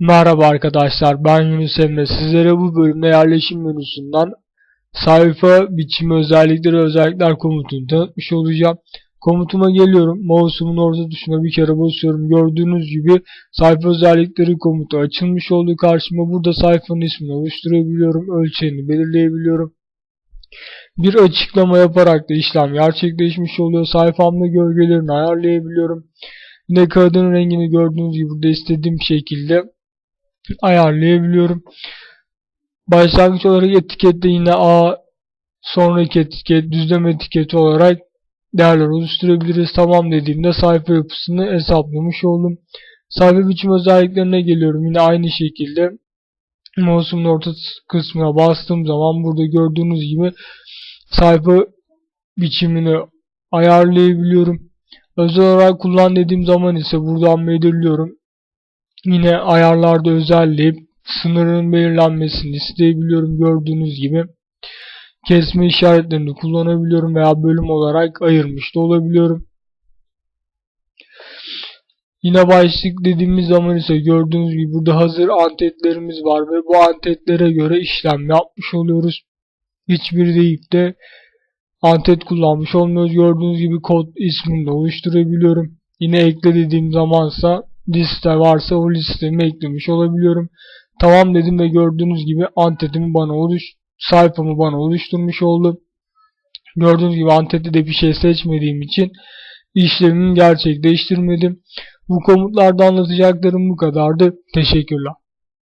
Merhaba arkadaşlar ben Yunus Emre sizlere bu bölümde yerleşim menüsünden sayfa biçimi özellikleri özellikler komutunu tanıtmış olacağım. Komutuma geliyorum mouse'umun orta tuşuna bir kere basıyorum gördüğünüz gibi sayfa özellikleri komutu açılmış oldu karşıma burada sayfanın ismini oluşturabiliyorum ölçeğini belirleyebiliyorum. Bir açıklama yaparak da işlem gerçekleşmiş oluyor sayfamda gölgelerini ayarlayabiliyorum. Yine kağıdın rengini gördüğünüz gibi burada istediğim şekilde ayarlayabiliyorum. Başlangıç olarak etikette yine A, sonraki etiket, düzlem etiketi olarak değerler oluşturabiliriz. Tamam dediğimde sayfa yapısını hesaplamış oldum. Sayfa biçim özelliklerine geliyorum. Yine aynı şekilde mouse'umun orta kısmına bastığım zaman burada gördüğünüz gibi sayfa biçimini ayarlayabiliyorum. Özel olarak kullan dediğim zaman ise buradan belirliyorum. Yine ayarlarda özelleyip sınırın belirlenmesini isteyebiliyorum gördüğünüz gibi. Kesme işaretlerini kullanabiliyorum veya bölüm olarak ayırmış da olabiliyorum. Yine başlık dediğimiz zaman ise gördüğünüz gibi burada hazır antetlerimiz var ve bu antetlere göre işlem yapmış oluyoruz. Hiçbir deyip de antet kullanmış olmuyoruz. Gördüğünüz gibi kod ismini oluşturabiliyorum. Yine ekle dediğim zamansa liste varsa o listemi eklemiş olabiliyorum. Tamam dedim ve gördüğünüz gibi antetimi bana oluş sayfamı bana oluşturmuş oldu. Gördüğünüz gibi antette de bir şey seçmediğim için işlemimi gerçekleştirmedim. Bu komutlarda anlatacaklarım bu kadardı. Teşekkürler.